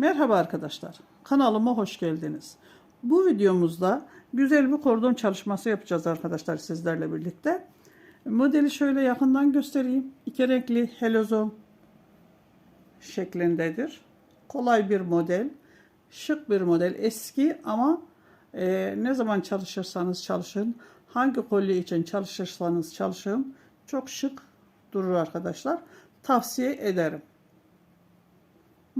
Merhaba arkadaşlar. Kanalıma hoş geldiniz. Bu videomuzda güzel bir kordon çalışması yapacağız arkadaşlar sizlerle birlikte. Modeli şöyle yakından göstereyim. İki renkli helozon şeklindedir. Kolay bir model. Şık bir model. Eski ama e, ne zaman çalışırsanız çalışın, hangi kolye için çalışırsanız çalışın çok şık durur arkadaşlar. Tavsiye ederim.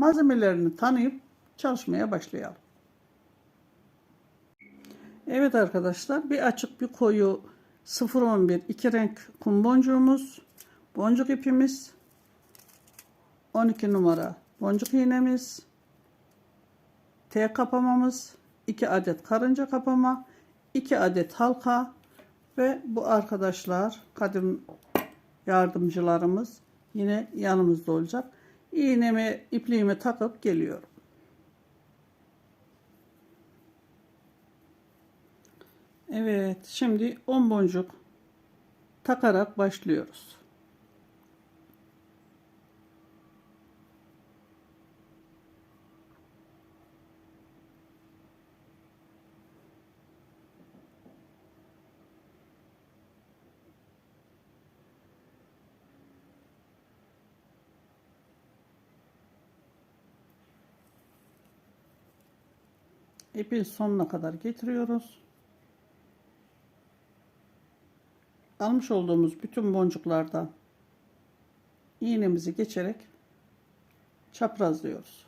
Malzemelerini tanıyıp çalışmaya başlayalım. Evet arkadaşlar bir açık bir koyu 011 iki renk kum boncuğumuz, boncuk ipimiz, 12 numara boncuk iğnemiz, T kapamamız, 2 adet karınca kapama, 2 adet halka ve bu arkadaşlar kadim yardımcılarımız yine yanımızda olacak. İğnemi, ipliğimi takıp geliyorum. Evet, şimdi 10 boncuk takarak başlıyoruz. İpin sonuna kadar getiriyoruz. Almış olduğumuz bütün boncuklardan iğnemizi geçerek çaprazlıyoruz.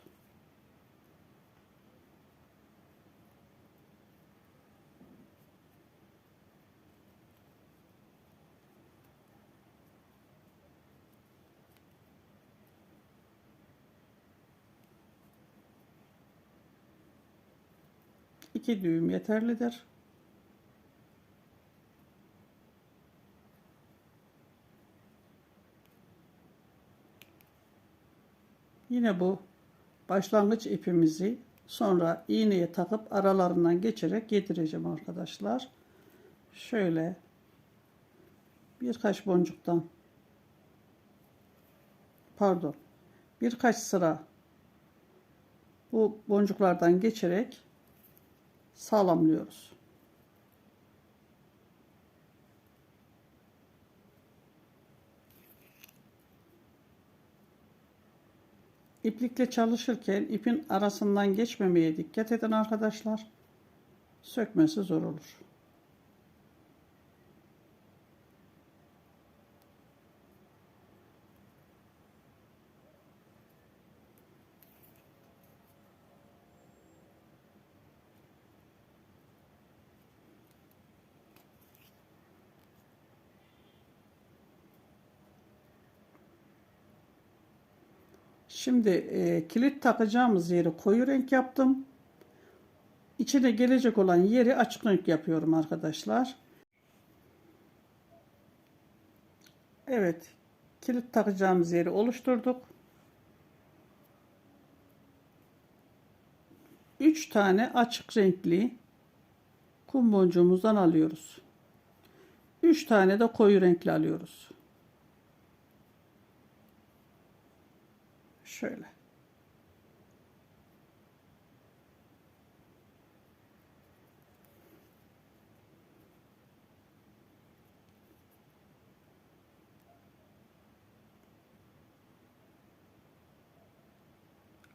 İki düğüm yeterlidir. Yine bu başlangıç ipimizi sonra iğneye takıp aralarından geçerek yedireceğim arkadaşlar. Şöyle birkaç boncuktan pardon birkaç sıra bu boncuklardan geçerek sağlamlıyoruz. İplikle çalışırken ipin arasından geçmemeye dikkat edin arkadaşlar. Sökmesi zor olur. Şimdi e, kilit takacağımız yeri koyu renk yaptım. İçine gelecek olan yeri açık renk yapıyorum arkadaşlar. Evet. Kilit takacağımız yeri oluşturduk. 3 tane açık renkli kum boncuğumuzdan alıyoruz. 3 tane de koyu renkli alıyoruz. Şöyle.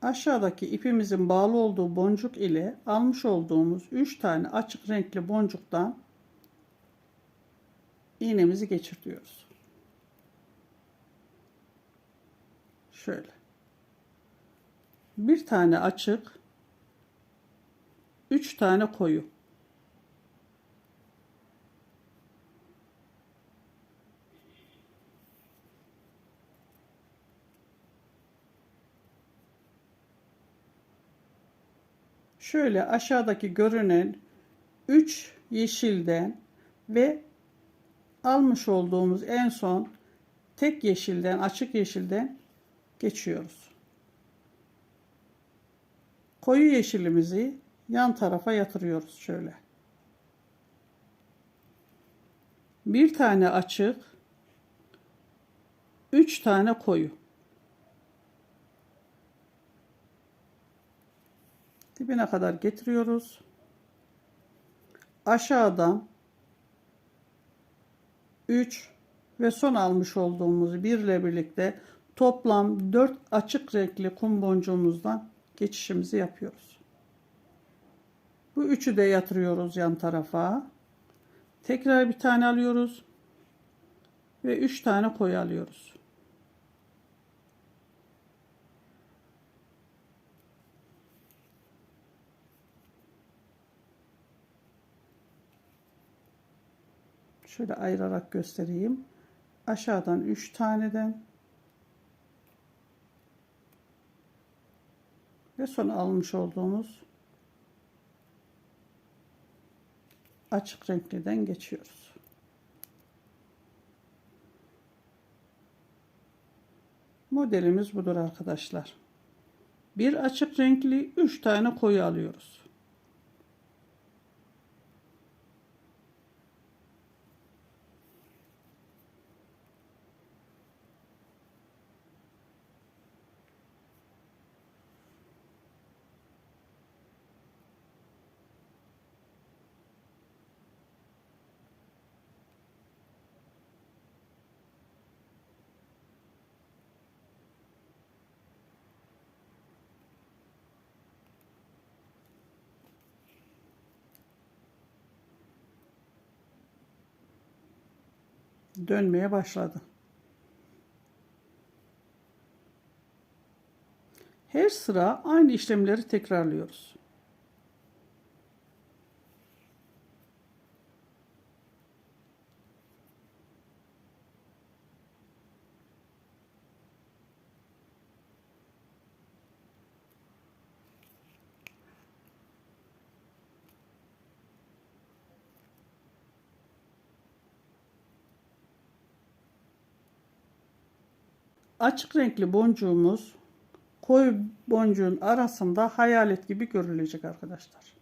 Aşağıdaki ipimizin bağlı olduğu boncuk ile almış olduğumuz 3 tane açık renkli boncuktan iğnemizi geçirtiyoruz. Şöyle. Bir tane açık, üç tane koyu. Şöyle aşağıdaki görünen 3 yeşilden ve almış olduğumuz en son tek yeşilden, açık yeşilden geçiyoruz. Koyu yeşilimizi yan tarafa yatırıyoruz şöyle. Bir tane açık, üç tane koyu. Dibine kadar getiriyoruz. Aşağıdan 3 ve son almış olduğumuz 1 ile birlikte toplam 4 açık renkli kum boncuğumuzdan geçişimizi yapıyoruz. Bu üçü de yatırıyoruz yan tarafa. Tekrar bir tane alıyoruz ve 3 tane koyu alıyoruz. Şöyle ayırarak göstereyim. Aşağıdan 3 taneden ve son almış olduğumuz açık renkliden geçiyoruz. Modelimiz budur arkadaşlar. Bir açık renkli 3 tane koyu alıyoruz. Dönmeye başladı. Her sıra aynı işlemleri tekrarlıyoruz. Açık renkli boncuğumuz koyu boncuğun arasında hayalet gibi görülecek arkadaşlar.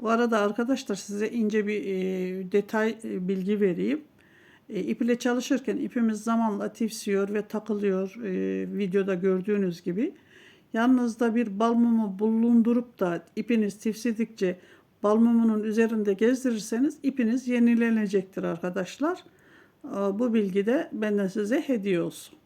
Bu arada arkadaşlar size ince bir e, detay e, bilgi vereyim. E, ip ile çalışırken ipimiz zamanla tifsiyor ve takılıyor e, videoda gördüğünüz gibi. yanınızda bir bal mumu bulundurup da ipiniz tifsidikçe bal mumunun üzerinde gezdirirseniz ipiniz yenilenecektir arkadaşlar. Ee, Bu bilgi de benden size hediye olsun.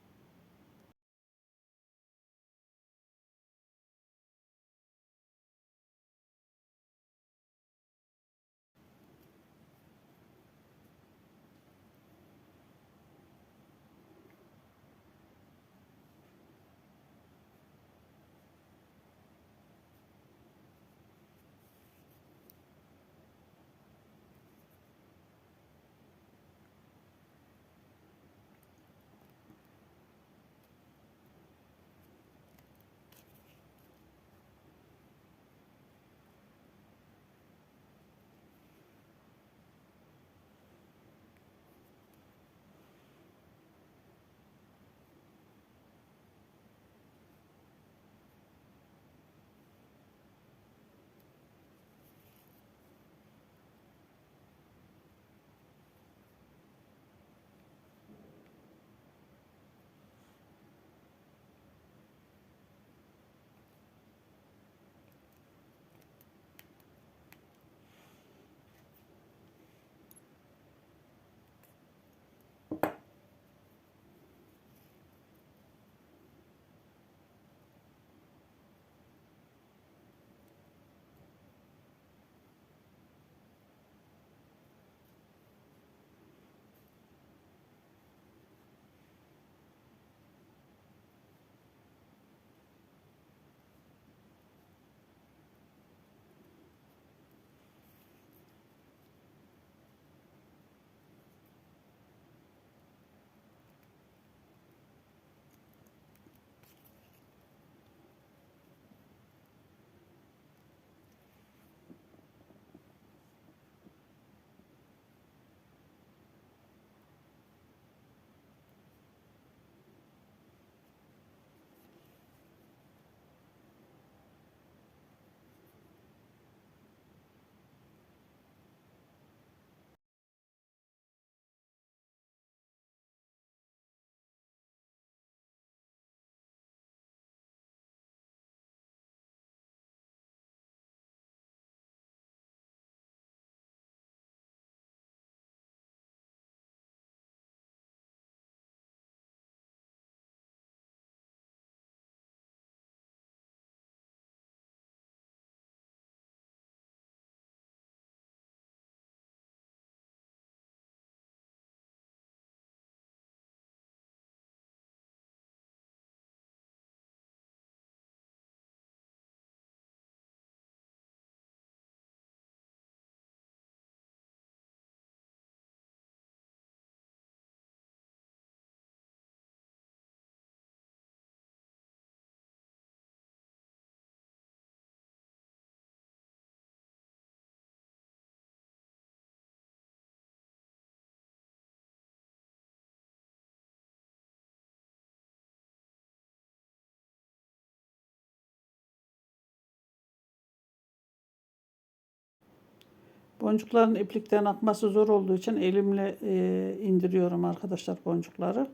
Boncukların iplikten akması zor olduğu için elimle e, indiriyorum arkadaşlar boncukları.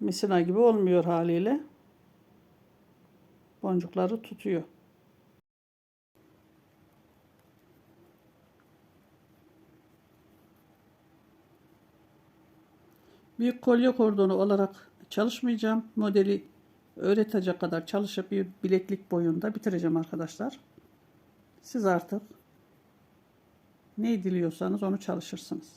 Misina gibi olmuyor haliyle. Boncukları tutuyor. Büyük kolye kordonu olarak çalışmayacağım. Modeli öğretecek kadar çalışıp bir bileklik boyunda bitireceğim arkadaşlar. Siz artık ne diliyorsanız onu çalışırsınız.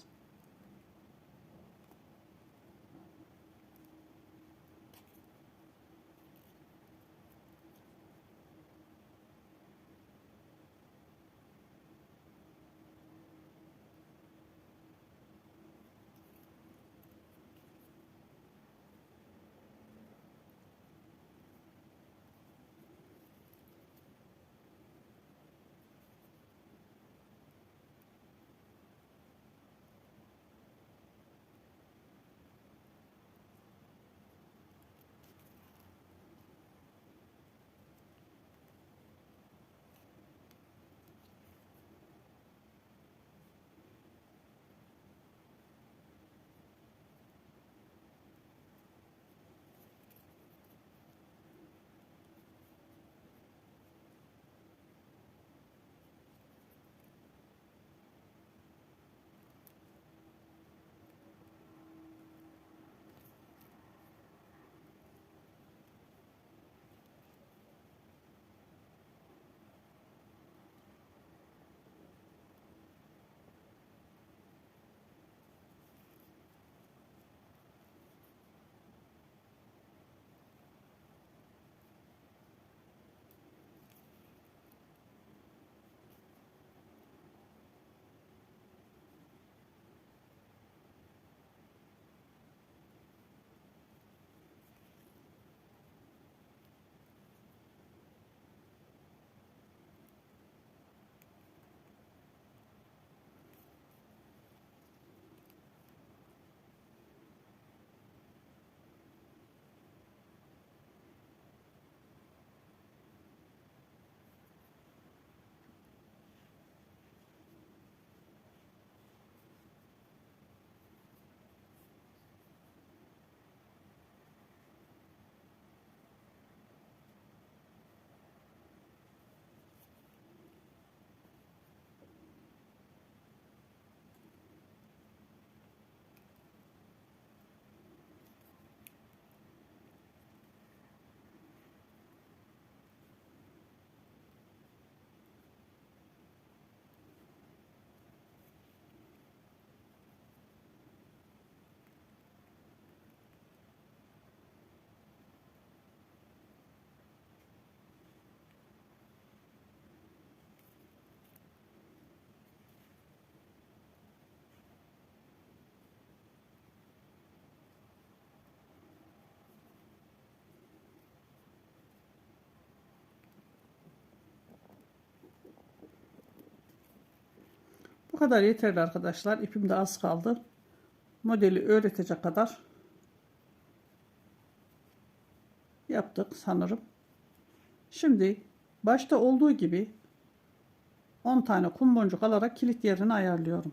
Bu kadar yeterli arkadaşlar. İpim de az kaldı. Modeli öğretecek kadar yaptık sanırım. Şimdi başta olduğu gibi 10 tane kum boncuk alarak kilit yerini ayarlıyorum.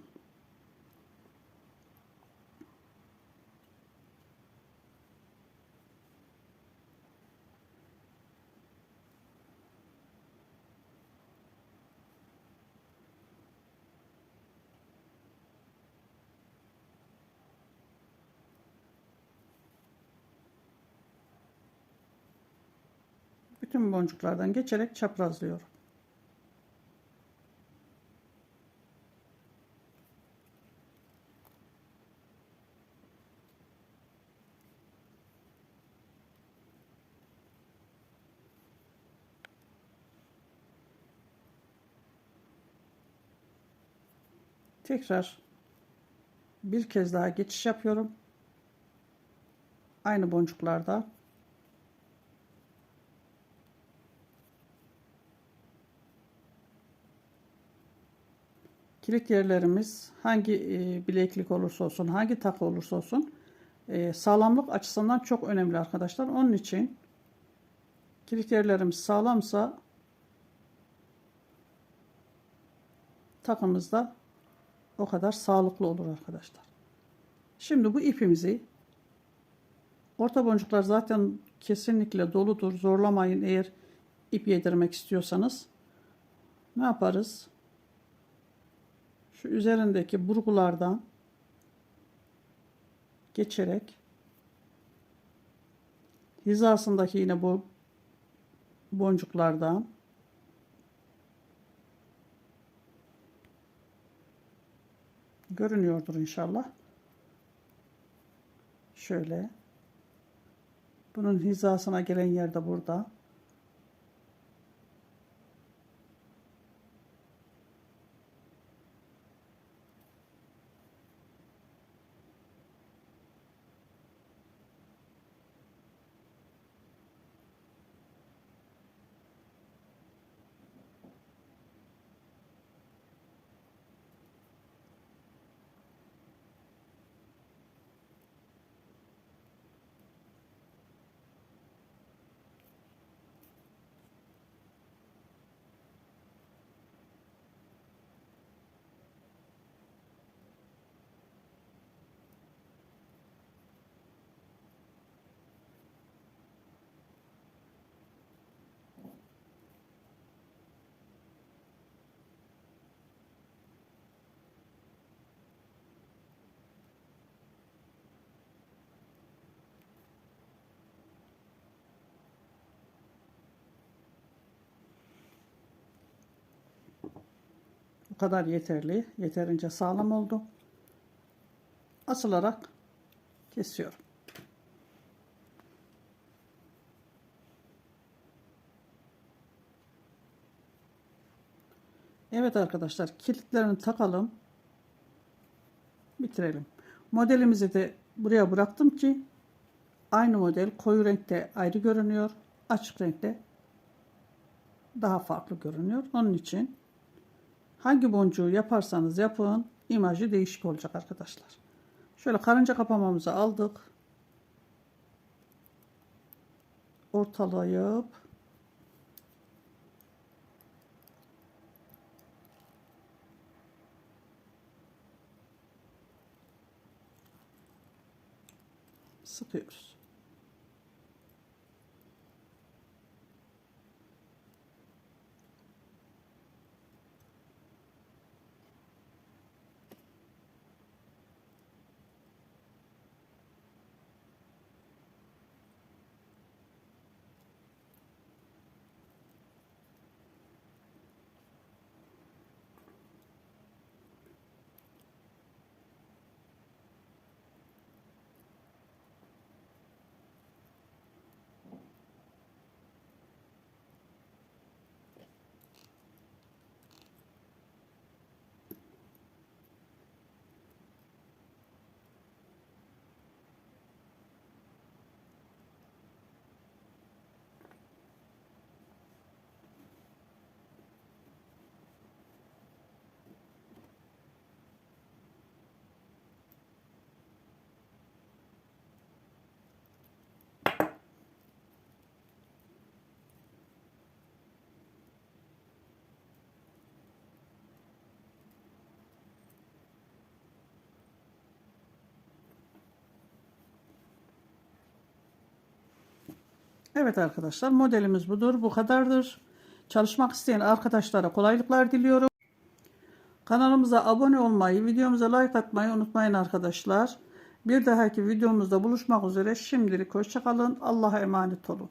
Bütün boncuklardan geçerek çaprazlıyorum. Tekrar bir kez daha geçiş yapıyorum. Aynı boncuklarda kilit yerlerimiz hangi e, bileklik olursa olsun, hangi takı olursa olsun e, sağlamlık açısından çok önemli arkadaşlar. Onun için kilit yerlerimiz sağlamsa takımız da o kadar sağlıklı olur arkadaşlar. Şimdi bu ipimizi orta boncuklar zaten kesinlikle doludur. Zorlamayın eğer ip yedirmek istiyorsanız. Ne yaparız? Şu üzerindeki burgulardan geçerek hizasındaki yine bu boncuklardan görünüyordur inşallah. Şöyle. Bunun hizasına gelen yerde burada. Kadar yeterli. Yeterince sağlam oldu. Asılarak kesiyorum. Evet arkadaşlar kilitlerini takalım. Bitirelim. Modelimizi de buraya bıraktım ki aynı model koyu renkte ayrı görünüyor. Açık renkte daha farklı görünüyor. Onun için Hangi boncuğu yaparsanız yapın imajı değişik olacak arkadaşlar. Şöyle karınca kapamamızı aldık. Ortalayıp sıkıyoruz. Evet arkadaşlar modelimiz budur. Bu kadardır. Çalışmak isteyen arkadaşlara kolaylıklar diliyorum. Kanalımıza abone olmayı, videomuza like atmayı unutmayın arkadaşlar. Bir dahaki videomuzda buluşmak üzere. Şimdilik hoşçakalın. Allah'a emanet olun.